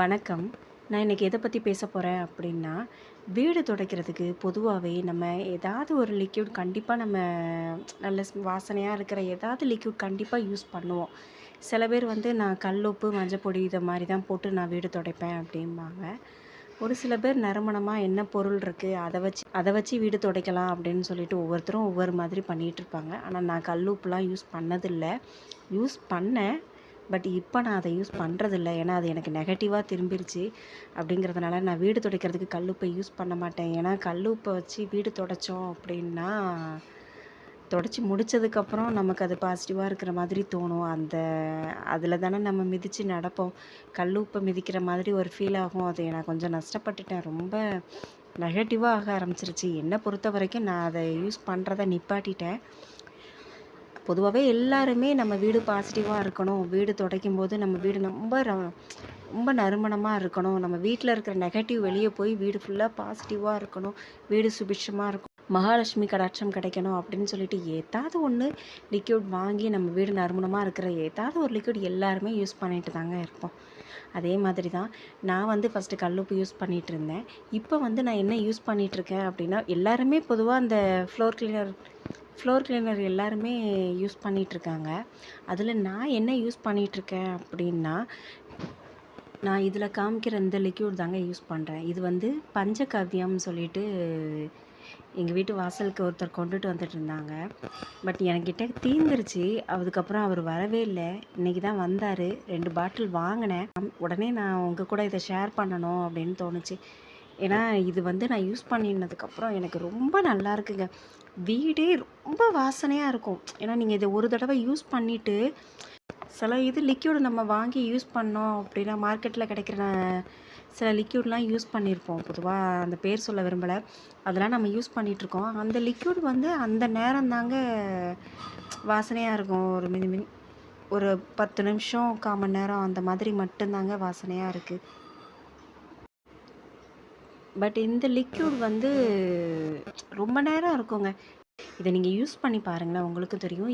வணக்கம். நான் இன்றைக்கி எதை பற்றி பேச போகிறேன் அப்படின்னா வீடு துடைக்கிறதுக்கு பொதுவாகவே நம்ம ஏதாவது ஒரு லிக்யூட் கண்டிப்பாக நம்ம நல்ல வாசனையாக இருக்கிற ஏதாவது லிக்யூட் கண்டிப்பாக யூஸ் பண்ணுவோம். சில பேர் வந்து நான் கல் உப்பு மஞ்சப்பொடி இதை மாதிரி தான் போட்டு நான் வீடு துடைப்பேன் அப்படிம்பாங்க ஒரு சில பேர் நறுமணமாக என்ன பொருள் இருக்குது அதை வச்சு அதை வச்சு வீடு துடைக்கலாம் அப்படின்னு சொல்லிட்டு ஒவ்வொருத்தரும் ஒவ்வொரு மாதிரி பண்ணிகிட்ருப்பாங்க ஆனால் நான் கல் உப்புலாம் யூஸ் பண்ணதில்லை யூஸ் பண்ணேன். பட் இப்போ நான் அதை யூஸ் பண்ணுறதில்ல ஏன்னா, அது எனக்கு நெகட்டிவாக திரும்பிருச்சு. அப்படிங்கிறதுனால நான் வீடு துடைக்கிறதுக்கு கல்லுப்ப யூஸ் பண்ண மாட்டேன். ஏன்னா, கல்லுப்ப வச்சு வீடு துடைச்சோம் அப்படின்னா தொடச்சி முடிச்சதுக்கப்புறம் நமக்கு அது பாசிட்டிவாக இருக்கிற மாதிரி தோணும். அந்த அதில் தானே நம்ம மிதித்து நடப்போம். கல் உப்பை மிதிக்கிற மாதிரி ஒரு ஃபீல் ஆகும். அதை நான் கொஞ்சம் நஷ்டப்பட்டுட்டேன். ரொம்ப நெகட்டிவாக ஆக ஆரம்பிச்சிருச்சு என்னை பொறுத்த வரைக்கும் நான் அதை யூஸ் பண்ணுறதை நிப்பாட்டிட்டேன். பொதுவாகவே எல்லாருமே நம்ம வீடு பாசிட்டிவாக இருக்கணும். வீடு துடைக்கும் போது நம்ம வீடு ரொம்ப ர ரொம்ப நறுமணமாக இருக்கணும். நம்ம வீட்டில் இருக்கிற நெகட்டிவ் வெளியே போய் வீடு ஃபுல்லாக பாசிட்டிவாக இருக்கணும். வீடு சுபிட்சமாக இருக்கும். மகாலட்சுமி கடாட்சம் கிடைக்கணும் அப்படின்னு சொல்லிட்டு ஏதாவது ஒன்று லிக்யூட் வாங்கி நம்ம வீடு நறுமணமாக இருக்கிற ஏதாவது ஒரு லிக்யூட் எல்லாருமே யூஸ் பண்ணிட்டு தாங்க இருப்போம். அதே மாதிரி தான் நான் வந்து ஃபஸ்ட்டு கல்லுப்பு யூஸ் பண்ணிகிட்டு இருந்தேன் இப்போ வந்து நான் என்ன யூஸ் பண்ணிகிட்ருக்கேன் அப்படின்னா எல்லாருமே பொதுவாக அந்த ஃப்ளோர் கிளீனர் ஃப்ளோர் கிளீனர் எல்லாருமே யூஸ் பண்ணிகிட்ருக்காங்க அதில் நான் என்ன யூஸ் பண்ணிகிட்ருக்கேன் அப்படின்னா நான் இதில் காமிக்கிற இந்த லிக்யூட் தாங்க யூஸ் பண்ணுறேன் இது வந்து பஞ்சகவ்யம்னு சொல்லிட்டு எங்கள் வீட்டு வாசலுக்கு ஒருத்தர் கொண்டுட்டு வந்துட்டுருந்தாங்க. பட் என்கிட்ட தீந்துருச்சு. அதுக்கப்புறம் அவர் வரவே இல்லை. இன்னைக்கு தான் வந்தார். ரெண்டு பாட்டில் வாங்கினேன். உடனே நான் உங்கள் கூட இதை ஷேர் பண்ணணும் அப்படின்னு தோணுச்சு. ஏன்னா, இது வந்து நான் யூஸ் பண்ணினதுக்கப்புறம் எனக்கு ரொம்ப நல்லா இருக்குங்க. வீடே ரொம்ப வாசனையாக இருக்கும். ஏன்னா, நீங்கள் இதை ஒரு தடவை யூஸ் பண்ணிவிட்டு சில இது லிக்யூடு நம்ம வாங்கி யூஸ் பண்ணோம் அப்படின்னா மார்க்கெட்டில் கிடைக்கிற சில லிக்யூட்லாம் யூஸ் பண்ணியிருப்போம். பொதுவாக அந்த பேர் சொல்ல விரும்பலை அதெல்லாம் நம்ம யூஸ் பண்ணிகிட்ருக்கோம் அந்த லிக்யூட் வந்து அந்த நேரம் தாங்க வாசனையாக இருக்கும். ஒரு மினி மினி ஒரு 10 நிமிஷம், 1/4 மணி நேரம் அந்த மாதிரி மட்டும்தாங்க வாசனையாக இருக்குது பட் இந்த லிக்யூட் வந்து ரொம்ப நேரம் இருக்குங்க. இதை நீங்கள் யூஸ் பண்ணி பாருங்களேன். உங்களுக்கும் தெரியும்.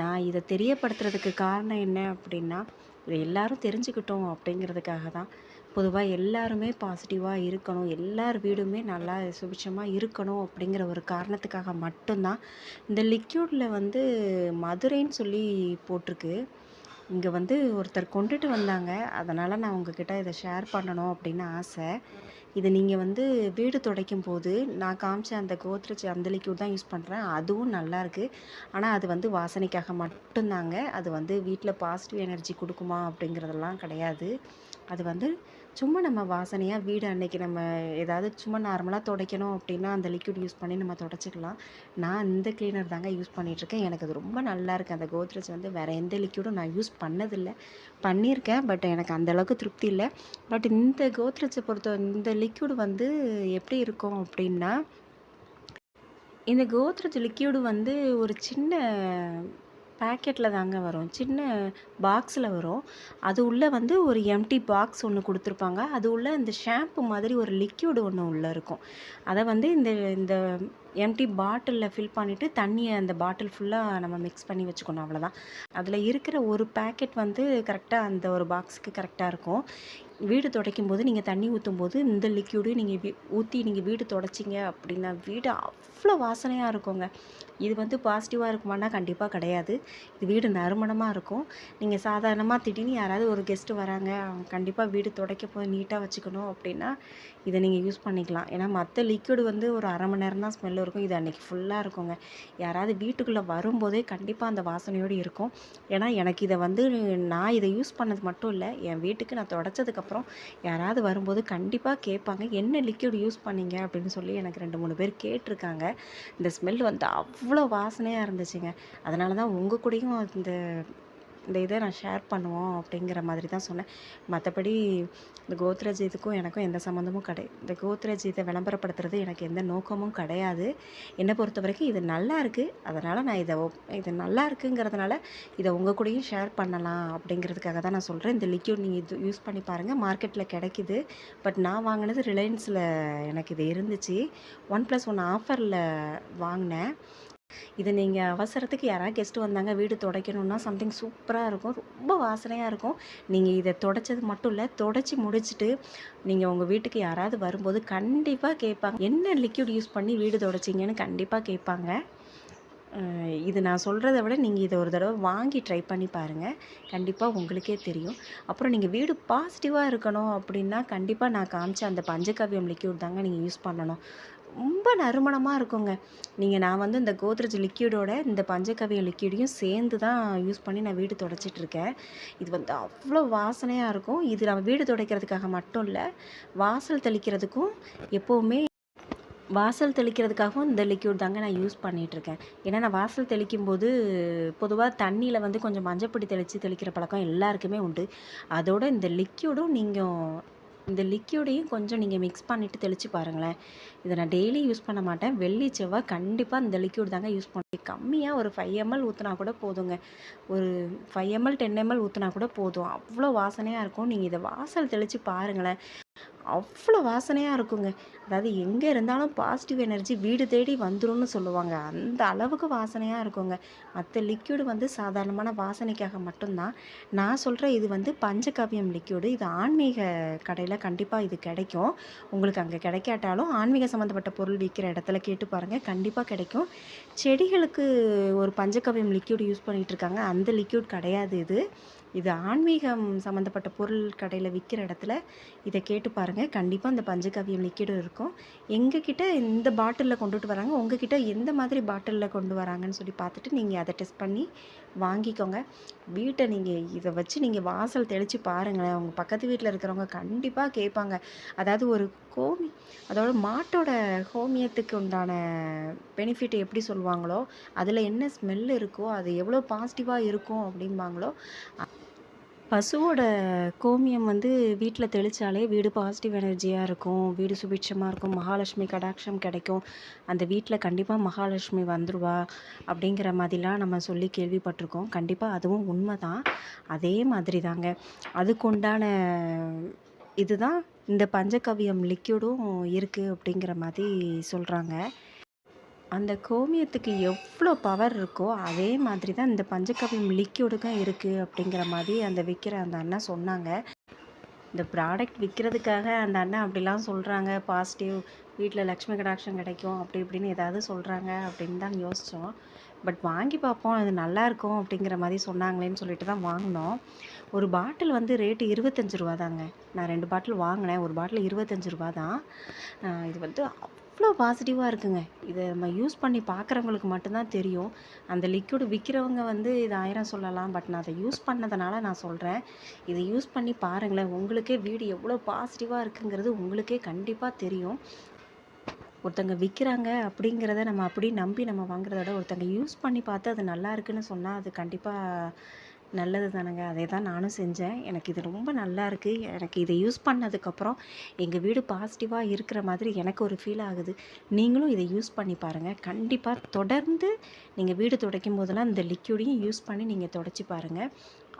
நான் இதை தெரியப்படுத்துறதுக்கு காரணம் என்ன அப்படின்னா இதை எல்லாரும் தெரிஞ்சுக்கிட்டோம் அப்படிங்கிறதுக்காக தான். பொதுவாக எல்லாருமே பாசிட்டிவாக இருக்கணும். எல்லார் வீடுமே நல்லா சுபிட்சமா இருக்கணும் அப்படிங்கிற ஒரு காரணத்துக்காக மட்டும்தான் இந்த லிக்யூடில் வந்து மதுரைன்னு சொல்லி போட்டிருக்கு. இங்கே வந்து ஒருத்தர் கொண்டுட்டு வந்தாங்க. அதனால் நான் உங்ககிட்ட இதை ஷேர் பண்ணணும் அப்படின்னு ஆசை இது நீங்கள் வந்து வீடு துடைக்கும் போது நான் காமிச்ச அந்த கோத்ரேஜ் அந்த லிக்விட் தான் யூஸ் பண்றேன். அதுவும் நல்லாயிருக்கு ஆனால் அது வந்து வாசனைக்காக மட்டும்தாங்க அது வந்து வீட்டில் பாசிட்டிவ் எனர்ஜி கொடுக்குமா அப்படிங்கிறதெல்லாம் கிடையாது. அது வந்து சும்மா நம்ம வாசனையாக வீடு அன்னைக்கு நம்ம ஏதாவது சும்மா நார்மலாக துடைக்கணும் அப்படின்னா அந்த லிக்விட் யூஸ் பண்ணி நம்ம துடைச்சிக்கலாம் நான் இந்த க்ளீனர் தாங்க யூஸ் பண்ணிகிட்ருக்கேன் எனக்கு அது ரொம்ப நல்லாருக்கு. அந்த கோத்ரேஜ் வந்து வேறு எந்த லிக்விடும் நான் யூஸ் பண்ணதில்லை பண்ணியிருக்கேன். பட் எனக்கு அந்தளவுக்கு திருப்தி இல்லை பட் இந்த கோத்ரேஜை பொறுத்த இந்த லிக்விட் வந்து எப்படி இருக்கும் அப்படின்னா இந்த கோத்ரேஜ் லிக்யூடு வந்து ஒரு சின்ன பேக்கெட்டில் தாங்க வரும். சின்ன பாக்ஸில் வரும். அது உள்ளே வந்து ஒரு எம்டி பாக்ஸ் ஒன்று கொடுத்துருப்பாங்க அது உள்ளே இந்த ஷாம்பு மாதிரி ஒரு லிக்யூடு ஒன்று உள்ளே இருக்கும். அதை வந்து இந்த இந்த எம்டி பாட்டிலில் ஃபில் பண்ணிவிட்டு தண்ணியை அந்த பாட்டில் ஃபுல்லாக நம்ம மிக்ஸ் பண்ணி வச்சுக்கணும் அவ்வளோதான். அதில் இருக்கிற ஒரு பேக்கெட் வந்து கரெக்டாக அந்த ஒரு பாக்ஸுக்கு கரெக்டாக இருக்கும். வீடு துடைக்கும் போது நீங்கள் தண்ணி ஊத்தும்போது, இந்த லிக்யூடு நீங்கள் வீ நீங்கள் வீடு துடைச்சீங்க அப்படின்னா வீடு அவ்வளோ வாசனையாக இருக்குங்க. இது வந்து பாசிட்டிவாக இருக்குமான்னா, கண்டிப்பாக கிடையாது. இது வீடு நறுமணமாக இருக்கும். நீங்கள் சாதாரணமாக திடீர்னு யாராவது ஒரு கெஸ்ட்டு வராங்க, அவங்க கண்டிப்பாக வீடு துடைக்க போய் நீட்டாக வச்சுக்கணும் அப்படின்னா இதை நீங்கள் யூஸ் பண்ணிக்கலாம். ஏன்னா, மற்ற லிக்யூடு வந்து ஒரு அரை மணி நேரம் தான் ஸ்மெல் இருக்கும். இது அன்றைக்கி ஃபுல்லாக இருக்குங்க. யாராவது வீட்டுக்குள்ளே வரும்போதே கண்டிப்பாக அந்த வாசனையோடு இருக்கும். ஏன்னா, எனக்கு இதை வந்து நான் இதை யூஸ் பண்ணது மட்டும் இல்லை என் வீட்டுக்கு நான் தொடச்சதுக்கப்புறம் அப்புறம் யாராவது வரும்போது கண்டிப்பாக கேட்பாங்க. "என்ன லிக்யூட் யூஸ் பண்ணீங்க?" அப்படின்னு சொல்லி எனக்கு 2, 3 பேர் கேட்டிருக்காங்க இந்த ஸ்மெல் வந்து அவ்வளோ வாசனையாக இருந்துச்சுங்க. அதனால தான் உங்கள் கூடயும் இந்த இந்த இதை நான் ஷேர் பண்ணுவோம் அப்படிங்கிற மாதிரி தான் சொன்னேன். மற்றபடி இந்த கோத்ரஜ் இதுக்கும் எனக்கும் எந்த சம்மந்தமும் கிடை இந்த கோத்ரஜ் இதை விளம்பரப்படுத்துறது எனக்கு எந்த நோக்கமும் கிடையாது. என்னை பொறுத்த வரைக்கும் இது நல்லா இருக்குது அதனால் நான் இதை இது இது நல்லாருக்குங்கிறதுனால, இதை உங்கள் கூடயும் ஷேர் பண்ணலாம் அப்படிங்கிறதுக்காக தான் நான் சொல்கிறேன் இந்த லிக்யூட் நீங்கள் இது யூஸ் பண்ணி பாருங்கள் மார்க்கெட்டில் கிடைக்குது. பட் நான் வாங்கினது ரிலையன்ஸில் எனக்கு இது இருந்துச்சு. ஒன் ப்ளஸ் ஒன் ஆஃபரில் வாங்கினேன் இது நீங்கள் அவசரத்துக்கு யாராவது கெஸ்ட்டு வந்தாங்க வீடு துடைக்கணுன்னா சம்திங் சூப்பராக இருக்கும். ரொம்ப வாசனையாக இருக்கும். நீங்கள் இதை துடைச்சது மட்டும் இல்லை துடைச்சி முடிச்சுட்டு நீங்கள் உங்கள் வீட்டுக்கு யாராவது வரும்போது கண்டிப்பாக கேட்பாங்க. என்ன லிக்யூட் யூஸ் பண்ணி வீடு துடைச்சிங்கன்னு கண்டிப்பாக கேட்பாங்க. இது நான் சொல்கிறத விட நீங்கள் இதை ஒரு தடவை வாங்கி ட்ரை பண்ணி பாருங்கள் கண்டிப்பாக உங்களுக்கே தெரியும். அப்புறம் நீங்கள் வீடு பாசிட்டிவாக இருக்கணும் அப்படின்னா கண்டிப்பாக நான் காமிச்ச அந்த பஞ்சகாவியம் லிக்யூட் தாங்க நீங்கள் யூஸ் பண்ணணும். ரொம்ப நறுமணமாக இருக்குங்க. நீங்கள் நான் வந்து இந்த கோத்ரேஜ் லிக்யூடோட இந்த பஞ்சகவியம் லிக்யூடையும் சேர்ந்து தான் யூஸ் பண்ணி நான் வீடு துடைச்சிட்டு இருக்கேன் இது வந்து அவ்வளோ வாசனையாக இருக்கும். இது நம்ம வீடு துடைக்கிறதுக்காக மட்டும் இல்லை வாசல் தெளிக்கிறதுக்கும் எப்போவுமே வாசல் தெளிக்கிறதுக்காகவும் இந்த லிக்யூட் தாங்க நான் யூஸ் பண்ணிகிட்ருக்கேன் ஏன்னா நான் வாசல் தெளிக்கும் போது பொதுவாக தண்ணியில் வந்து கொஞ்சம் மஞ்சப்பொடி தெளித்து தெளிக்கிற பழக்கம் எல்லாருக்குமே உண்டு. அதோட இந்த லிக்யூடும் நீங்கள் இந்த லிக்யூடையும் கொஞ்சம் நீங்கள் மிக்ஸ் பண்ணிவிட்டு தெளித்து பாருங்களேன். இதை நான் டெய்லி யூஸ் பண்ண மாட்டேன். வெள்ளி செவ்வாய் கண்டிப்பாக இந்த லிக்யூட் தாங்க யூஸ் பண்ணுவேன். கம்மியாக ஒரு ஃபைவ் எம்எல் ஊற்றினா கூட போதுங்க. ஒரு ஃபைவ் எம்எல் டென் எம்எல் ஊற்றினா கூட போதும். அவ்வளோ வாசனையாக இருக்கும். நீங்கள் இதை வாசல் தெளித்து பாருங்களேன். அவ்வளோ வாசனையாக இருக்குங்க. அதாவது எங்கே இருந்தாலும் பாசிட்டிவ் எனர்ஜி வீடு தேடி வந்துரும்னு சொல்லுவாங்க. அந்த அளவுக்கு வாசனையாக இருக்குங்க. மற்ற லிக்யூடு வந்து சாதாரணமான வாசனைக்காக மட்டும்தான். நான் சொல்கிற இது வந்து பஞ்சகாவியம் லிக்யூடு இது ஆன்மீக கடையில் கண்டிப்பாக இது கிடைக்கும். உங்களுக்கு அங்கே கிடைக்காட்டாலும் ஆன்மீக சம்மந்தப்பட்ட பொருள் விற்கிற இடத்துல கேட்டு பாருங்கள் கண்டிப்பாக கிடைக்கும். செடிகளுக்கு ஒரு பஞ்சகாவியம் லிக்யூடு யூஸ் பண்ணிகிட்டு இருக்காங்க. அந்த லிக்யூட் கிடையாது இது. இது ஆன்மீகம் சம்மந்தப்பட்ட பொருள் கடையில் விற்கிற இடத்துல இதை கேட்டு பாருங்கள் கண்டிப்பாக அந்த பஞ்சகாவியம் லிக்விடும் இருக்கும். எங்ககிட்ட இந்த பாட்டிலில் கொண்டுட்டு வராங்க. உங்ககிட்ட எந்த மாதிரி பாட்டிலில் கொண்டு வராங்கன்னு சொல்லி பார்த்துட்டு நீங்கள் அதை டெஸ்ட் பண்ணி வாங்கிக்கோங்க. வீட்டை நீங்கள் இதை வச்சு நீங்கள் வாசல் தெளித்து பாருங்களேன். அவங்க பக்கத்து வீட்டில் இருக்கிறவங்க கண்டிப்பாக கேட்பாங்க. அதாவது ஒரு கோமி அதோட மாட்டோட ஹோமியத்துக்கு உண்டான பெனிஃபிட் எப்படி சொல்லுவாங்களோ அதில் என்ன ஸ்மெல் இருக்கோ அது எவ்வளோ பாசிட்டிவாக இருக்கும் அப்படிம்பாங்களோ பசுவோட கோமியம் வந்து வீட்டில் தெளித்தாலே வீடு பாசிட்டிவ் எனர்ஜியாக இருக்கும். வீடு சுபிட்சமாக இருக்கும். மகாலட்சுமி கடாட்சம் கிடைக்கும். அந்த வீட்டில் கண்டிப்பாக மகாலட்சுமி வந்துடுவா அப்படிங்கிற மாதிரிலாம் நம்ம சொல்லி கேள்விப்பட்டிருக்கோம். கண்டிப்பாக அதுவும் உண்மை தான் அதே மாதிரி தாங்க அதுக்குண்டான இதுதான் இந்த பஞ்சகவியம் லிக்யூடும் இருக்குது அப்படிங்கிற மாதிரி சொல்கிறாங்க அந்த கோமியத்துக்கு எவ்வளோ பவர் இருக்கோ அதே மாதிரி தான் இந்த பஞ்சகவியம் லிக்யூடுக்கும் இருக்குது அப்படிங்கிற மாதிரி அந்த விற்கிற அந்த அண்ணா சொன்னாங்க. இந்த ப்ராடக்ட் விற்கிறதுக்காக அந்த அண்ணன் அப்படிலாம் சொல்கிறாங்க பாசிட்டிவ் வீட்டில் லக்ஷ்மி கடாட்சம் கிடைக்கும் அப்படி இப்படின்னு ஏதாவது சொல்கிறாங்க அப்படின்னு தான் யோசித்தோம் பட் வாங்கி பார்ப்போம் அது நல்லா இருக்கும் அப்படிங்கிற மாதிரி சொன்னாங்களேன்னு சொல்லிட்டு தான் வாங்கினோம். ஒரு பாட்டில் வந்து ரேட்டு இருபத்தஞ்சு ரூபா தாங்க. நான் ரெண்டு பாட்டில் வாங்கினேன். ஒரு பாட்டில் இருபத்தஞ்சு ரூபா தான். இது வந்து அவ்வளோ பாசிட்டிவாக இருக்குங்க. இதை நம்ம யூஸ் பண்ணி பார்க்குறவங்களுக்கு மட்டும்தான் தெரியும். அந்த லிக்விட் விற்கிறவங்க வந்து இது ஆயிரம் சொல்லலாம் பட் நான் அதை யூஸ் பண்ணதுனால நான் சொல்கிறேன் இதை யூஸ் பண்ணி பாருங்களேன். உங்களுக்கே வீடு எவ்வளோ பாசிட்டிவாக இருக்குங்கிறது உங்களுக்கே கண்டிப்பாக தெரியும். ஒருத்தங்க விற்கிறாங்க அப்படிங்கிறத நம்ம அப்படி நம்பி நம்ம வாங்குறத விட ஒருத்தங்க யூஸ் பண்ணி பார்த்து அது நல்லா இருக்குன்னு சொன்னால் அது கண்டிப்பாக நல்லது தானேங்க. அதே தான் நானும் செஞ்சேன். எனக்கு இது ரொம்ப நல்லா இருக்குது எனக்கு இதை யூஸ் பண்ணதுக்கப்புறம் எங்கள் வீடு பாசிட்டிவாக இருக்கிற மாதிரி எனக்கு ஒரு ஃபீல் ஆகுது. நீங்களும் இதை யூஸ் பண்ணி பாருங்கள் கண்டிப்பாக தொடர்ந்து நீங்கள் வீடு துடைக்கும் போதெல்லாம் இந்த லிக்யூடையும் யூஸ் பண்ணி நீங்கள் துடைச்சி பாருங்கள்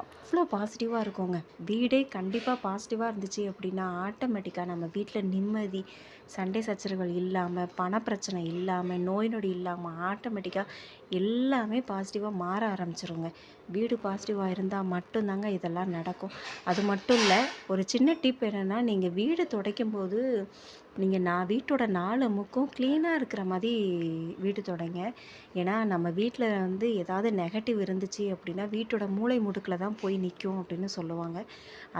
அவ்வளோ பாசிட்டிவாக இருக்குங்க. வீடே கண்டிப்பாக பாசிட்டிவாக இருந்துச்சு அப்படின்னா ஆட்டோமேட்டிக்காக நம்ம வீட்டில் நிம்மதி சண்டை சச்சரவுகள் இல்லாமல் பணப்பிரச்சனை இல்லாமல் நோய் நொடி இல்லாமல் ஆட்டோமேட்டிக்காக எல்லாமே பாசிட்டிவாக மாற ஆரம்பிச்சிருங்க. வீடு பாசிட்டிவாக இருந்தால் மட்டும்தாங்க இதெல்லாம் நடக்கும். அது மட்டும் இல்லை ஒரு சின்ன டிப் என்னென்னா நீங்கள் வீடு துடைக்கும் போது நீங்கள் நான் வீட்டோட நாலு முக்கும் க்ளீனாக இருக்கிற மாதிரி வீடு தொடங்க. ஏன்னா நம்ம வீட்டில் வந்து ஏதாவது நெகட்டிவ் இருந்துச்சு அப்படின்னா வீட்டோட மூளை முடுக்கில் தான் போய் நிற்கும் அப்படின்னு சொல்லுவாங்க.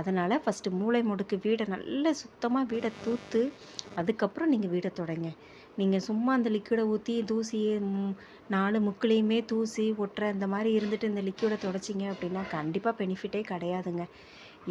அதனால் ஃபஸ்ட்டு மூளை முடுக்கு வீடை நல்ல சுத்தமாக வீடை தூத்து அதுக்கப்புறம் நீங்கள் வீடை தொடங்க. நீங்கள் சும்மா அந்த லிக்விடை ஊற்றி தூசி நாலு முக்குலேயுமே தூசி ஒட்டுற இந்த மாதிரி இருந்துட்டு இந்த லிக்விடை தொடச்சிங்க அப்படின்னா கண்டிப்பாக பெனிஃபிட்டே கிடையாதுங்க.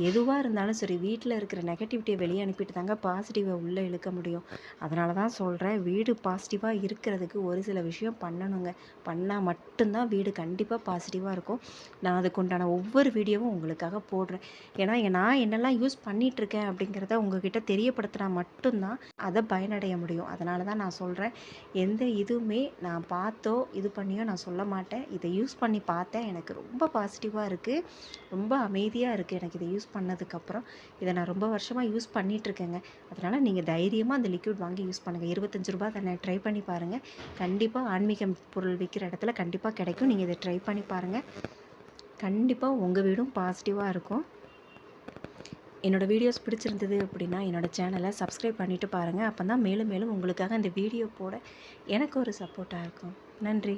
எதுவாக இருந்தாலும் சரி வீட்டில் இருக்கிற நெகட்டிவிட்டியை வெளியே அனுப்பிட்டு தாங்க பாசிட்டிவை உள்ளே இழுக்க முடியும். அதனால தான் சொல்கிறேன் வீடு பாசிட்டிவாக இருக்கிறதுக்கு ஒரு சில விஷயம் பண்ணணுங்க. பண்ணால் மட்டும்தான் வீடு கண்டிப்பாக பாசிட்டிவாக இருக்கும். நான் அதுக்குண்டான ஒவ்வொரு வீடியோவும் உங்களுக்காக போடுறேன். ஏன்னா நான் என்னெல்லாம் யூஸ் பண்ணிகிட்ருக்கேன் இருக்கேன் அப்படிங்கிறத உங்ககிட்ட தெரியப்படுத்தினா மட்டும்தான் அதை பயனடைய முடியும். அதனால தான் நான் சொல்கிறேன் எந்த இதுவுமே நான் பார்த்தோ இது பண்ணியோ நான் சொல்ல மாட்டேன். இதை யூஸ் பண்ணி பார்த்தேன். எனக்கு ரொம்ப பாசிட்டிவாக இருக்குது ரொம்ப அமைதியாக இருக்குது எனக்கு இதை யூஸ் யூஸ் பண்ணதுக்கப்புறம் இதை நான் ரொம்ப வருஷமாக யூஸ் பண்ணிகிட்ருக்கேங்க அதனால் நீங்கள் தைரியமாக அந்த லிக்யூட் வாங்கி யூஸ் பண்ணுங்கள் இருபத்தஞ்சி ரூபா தானே ட்ரை பண்ணி பாருங்கள் கண்டிப்பாக ஆன்மீகம் பொருள் விற்கிற இடத்துல கண்டிப்பாக கிடைக்கும். நீங்கள் இதை ட்ரை பண்ணி பாருங்கள் கண்டிப்பாக உங்கள் வீடும் பாசிட்டிவாக இருக்கும். என்னோடய வீடியோஸ் பிடிச்சிருந்தது அப்படின்னா என்னோடய சேனலை சப்ஸ்கிரைப் பண்ணிவிட்டு பாருங்கள் அப்போ தான் மேலும் மேலும் உங்களுக்காக இந்த வீடியோ போட எனக்கு ஒரு சப்போர்ட்டாக இருக்கும். நன்றி.